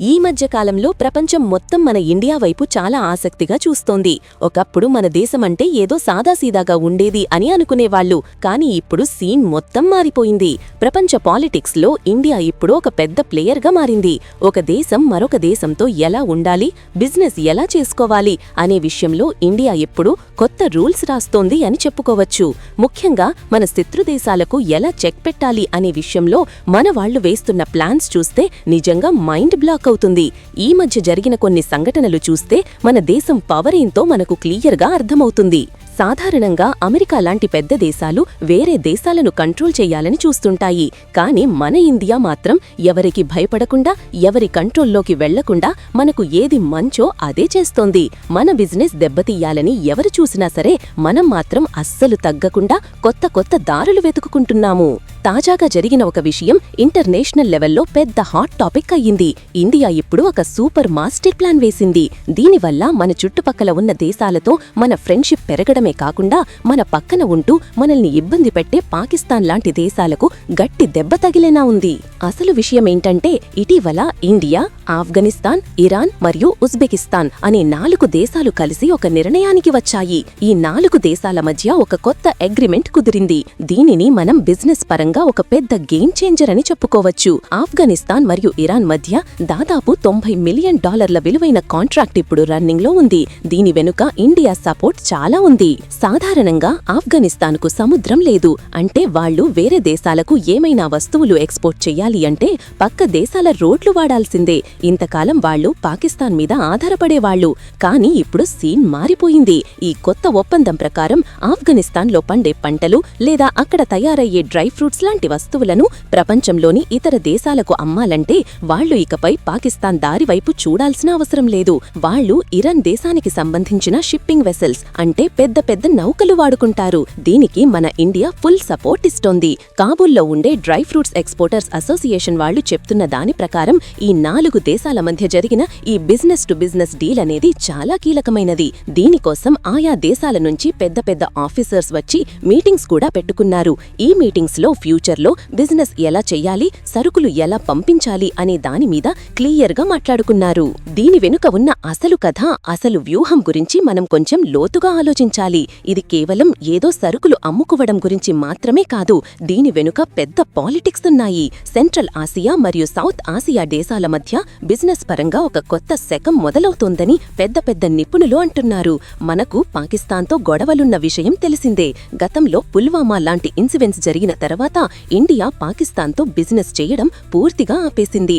ఈ మధ్య కాలంలో ప్రపంచం మొత్తం మన ఇండియా వైపు చాలా ఆసక్తిగా చూస్తోంది. ఒకప్పుడు మన దేశమంటే ఏదో సాదాసీదాగా ఉండేది అని అనుకునేవాళ్ళు కానీ ఇప్పుడు సీన్ మొత్తం మారిపోయింది. ప్రపంచ పాలిటిక్స్లో ఇండియా ఇప్పుడు ఒక పెద్ద ప్లేయర్గా మారింది. ఒక దేశం మరొక దేశంతో ఎలా ఉండాలి బిజినెస్ ఎలా చేసుకోవాలి అనే విషయంలో ఇండియా ఇప్పుడు కొత్త రూల్స్ రాస్తోంది అని చెప్పుకోవచ్చు. ముఖ్యంగా మన శత్రు దేశాలకు ఎలా చెక్ పెట్టాలి అనే విషయంలో మన వాళ్ళు వేస్తున్న ప్లాన్స్ చూస్తే నిజంగా మైండ్ బ్లాక్ అవుతుంది. ఈ మధ్య జరిగిన కొన్ని సంఘటనలు చూస్తే మన దేశం పవర్ ఏంతో మనకు క్లియర్గా అర్థమవుతుంది. సాధారణంగా అమెరికా లాంటి పెద్ద దేశాలు వేరే దేశాలను కంట్రోల్ చేయాలని చూస్తుంటాయి. కానీ మన ఇండియా మాత్రం ఎవరికి భయపడకుండా ఎవరి కంట్రోల్లోకి వెళ్ళకుండా మనకు ఏది మంచో అదే చేస్తోంది. మన బిజినెస్ దెబ్బతీయాలని ఎవరు చూసినా సరే మనం మాత్రం అస్సలు తగ్గకుండా కొత్త కొత్త దారులు వెతుకుకుంటున్నాము. తాజాగా జరిగిన ఒక విషయం ఇంటర్నేషనల్ లెవెల్లో పెద్ద హాట్ టాపిక్ అయ్యింది. ఇండియా ఇప్పుడు ఒక సూపర్ మాస్టర్ ప్లాన్ వేసింది. దీనివల్ల మన చుట్టుపక్కల ఉన్న దేశాలతో మన ఫ్రెండ్షిప్ పెరగడమే కాకుండా మన పక్కన ఉంటూ మనల్ని ఇబ్బంది పెట్టే పాకిస్తాన్ లాంటి దేశాలకు గట్టి దెబ్బ తగిలేనా ఉంది. అసలు విషయమేంటంటే ఇటీవల ఇండియా ఆఫ్ఘనిస్తాన్ ఇరాన్ మరియు ఉజ్బెకిస్తాన్ అనే నాలుగు దేశాలు కలిసి ఒక నిర్ణయానికి వచ్చాయి. ఈ నాలుగు దేశాల మధ్య ఒక కొత్త అగ్రిమెంట్ కుదిరింది. దీనిని మనం బిజినెస్ పరంగా ఒక పెద్ద గేమ్ చేంజర్ అని చెప్పుకోవచ్చు. ఆఫ్ఘనిస్తాన్ మరియు ఇరాన్ మధ్య దాదాపు తొంభై మిలియన్ డాలర్ల విలువైన కాంట్రాక్ట్ ఇప్పుడు రన్నింగ్లో ఉంది. దీని వెనుక ఇండియా సపోర్ట్ చాలా ఉంది. సాధారణంగా ఆఫ్ఘనిస్తాన్కు సముద్రం లేదు. అంటే వాళ్ళు వేరే దేశాలకు ఏమైనా వస్తువులు ఎక్స్పోర్ట్ చేయాలి అంటే పక్క దేశాల రోడ్లు వాడాల్సిందే. ఇంతకాలం వాళ్ళు పాకిస్తాన్ మీద ఆధారపడేవాళ్ళు కానీ ఇప్పుడు సీన్ మారిపోయింది. ఈ కొత్త ఒప్పందం ప్రకారం ఆఫ్ఘనిస్తాన్లో పండే పంటలు లేదా అక్కడ తయారయ్యే డ్రై ఫ్రూట్స్ లాంటి వస్తువులను ప్రపంచంలోని ఇతర దేశాలకు అమ్మాలంటే వాళ్ళు ఇకపై పాకిస్తాన్ దారివైపు చూడాల్సిన అవసరం లేదు. వాళ్ళు ఇరాన్ దేశానికి సంబంధించిన షిప్పింగ్ వెసల్స్ అంటే పెద్ద పెద్ద నౌకలు వాడుకుంటారు. దీనికి మన ఇండియా ఫుల్ సపోర్ట్ ఇస్తోంది. కాబూల్లో ఉండే డ్రై ఫ్రూట్స్ ఎక్స్పోర్టర్స్ అసోసియేషన్ వాళ్ళు చెప్తున్న దాని ప్రకారం ఈ నాలుగు దేశాల మధ్య జరిగిన ఈ బిజినెస్ టు బిజినెస్ డీల్ అనేది చాలా కీలకమైనది. దీనికోసం ఆయా దేశాల నుంచి పెద్ద పెద్ద ఆఫీసర్స్ వచ్చి మీటింగ్స్ కూడా పెట్టుకున్నారు. ఈ మీటింగ్స్లో ఫ్యూచర్లో బిజినెస్ ఎలా చెయ్యాలి సరుకులు ఎలా పంపించాలి అనే దాని మీద క్లియర్గా మాట్లాడుకున్నారు. దీని వెనుక ఉన్న అసలు కథ అసలు వ్యూహం గురించి మనం కొంచెం లోతుగా ఆలోచించాలి. ఇది కేవలం ఏదో సరుకులు అమ్ముకోవడం గురించి మాత్రమే కాదు దీని వెనుక పెద్ద పాలిటిక్స్ ఉన్నాయి. సెంట్రల్ ఆసియా మరియు సౌత్ ఆసియా దేశాల మధ్య బిజినెస్ పరంగా ఒక కొత్త శకం మొదలవుతోందని పెద్ద పెద్ద నిపుణులు అంటున్నారు. మనకు పాకిస్తాన్తో గొడవలున్న విషయం తెలిసిందే. గతంలో పుల్వామా లాంటి ఇన్సిడెంట్స్ జరిగిన తర్వాత ఇండియా పాకిస్తాన్తో బిజినెస్ చేయడం పూర్తిగా ఆపేసింది.